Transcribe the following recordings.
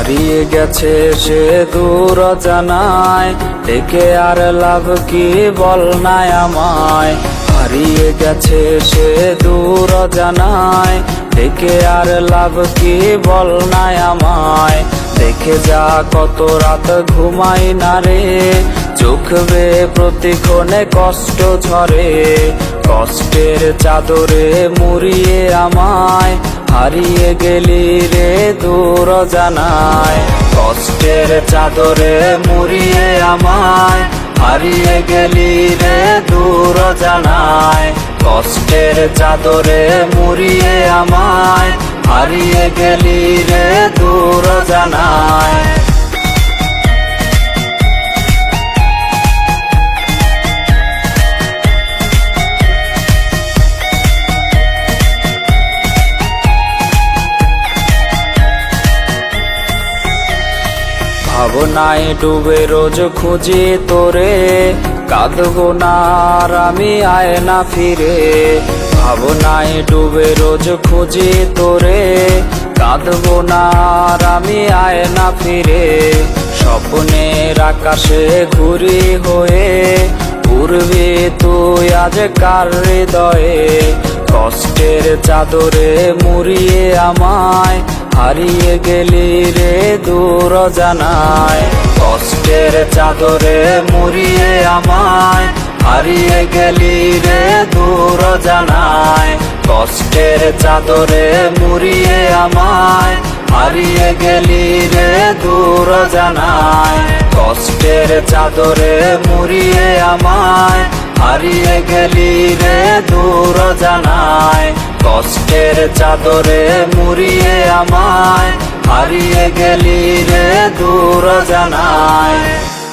হারিয়ে গেছে সে দূর জানায়। ডেকে আর লাভ কি বল নাই আমায়। হারিয়ে গেছে সে দূর জানায়। ডেকে আর লাভ কি বল নাই আমায়। দেখে যা কত রাত ঘুমাই না রে। চোখ বে প্রতিক্ষণে কষ্ট ঝরে। কষ্টের চাদরে মুড়িয়ে আমায়। হারিয়ে গেলি রে দূর জানায়। কষ্টের চাদরে মুড়িয়ে আমায়। হারিয়ে গেলি রে দূর জানায়। কষ্টের চাদরে মুড়িয়ে আমায়। হারিয়ে গেলি রে দূর জানায়। ভাবনায় ডুবে রোজ খুঁজি তোরে। কাঁদবো না আর আমি আয় না ফিরে। ভাবনায় ডুবে রোজ খুঁজি তোরে। কাঁদবো না আর আমি আয় না ফিরে। স্বপ্নের আকাশে ঘুরি হয়ে, উড়বি তুই আজ কার হৃদয়ে? কষ্টের চাদরে মুড়িয়ে আমায় হারিয়ে গেলি রে দূর জানায়। কষ্টের চাদরে মুড়িয়ে আমায়। হারিয়ে গেলি রে দূর জানায়। কষ্টের চাদরে মুড়িয়ে আমায়। হারিয়ে গেলি রে দূর জানায়। কষ্টের চাদরে মুড়িয়ে আমায়। হারিয়ে গেলি রে দূর জানায়। কষ্টের চাদরে মুড়িয়ে আমায়, হারিয়ে গেলি রে দূর জানায়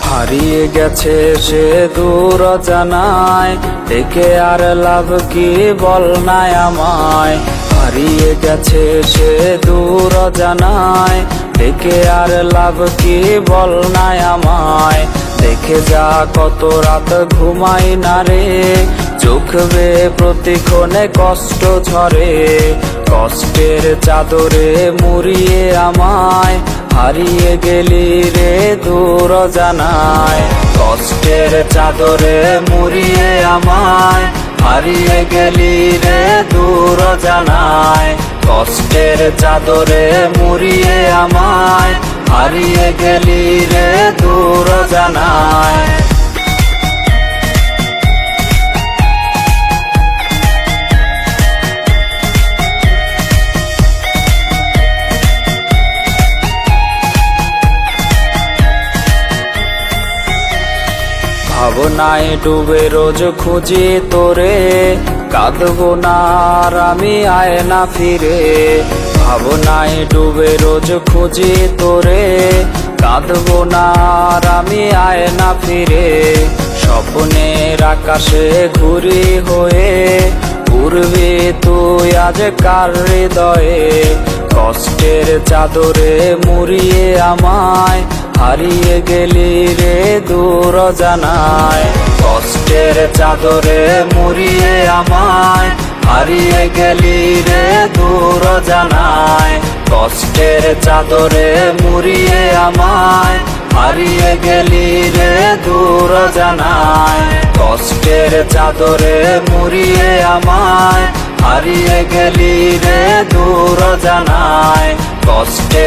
হারিয়ে গেছে সে দূর জানায় দেখে আর লাভ কি বল নাই আমায়। হারিয়ে গেছে সে দূর জানায় দেখে আর লাভ কি বল নাই আমায়। দেখে যা কত রাত ঘুমাই না রে চোখ বে প্রতিক্ষণে কষ্ট ঝরে, কষ্টের চাদরে মুড়িয়ে আমায়, হারিয়ে গেলি রে দূর জানায়। কষ্টের চাদরে মুড়িয়ে আমায়, হারিয়ে গেলি রে দূর জানায়। কষ্টের চাদরে মুড়িয়ে আমায়, হারিয়ে গেলি রে দূর জানায়। ভাবনায় ডুবে রোজ খুঁজি তোরে, কাঁদবো না আর আমি আয় না ফিরে। ভাবনায় ডুবে রোজ খুঁজি তোরে, কাঁদবো না আমি আয় না ফিরে। স্বপ্নের আকাশে ঘুরি হয়ে, উড়বি তুই আজ কার হৃদয়ে? কষ্টের চাদরে মুড়িয়ে আমায় হারিয়ে গেলি রে দূর জানায় কষ্টের চাদরে মুড়িয়ে আমায়। হারিয়ে গেলি রে দূর জানায় কষ্টের চাদরে মুড়িয়ে আমায়। হারিয়ে গেলি রে দূর জানায় কষ্টের চাদরে মুড়িয়ে আমায়। হারিয়ে গেলি রে দূর জানায় কষ্টে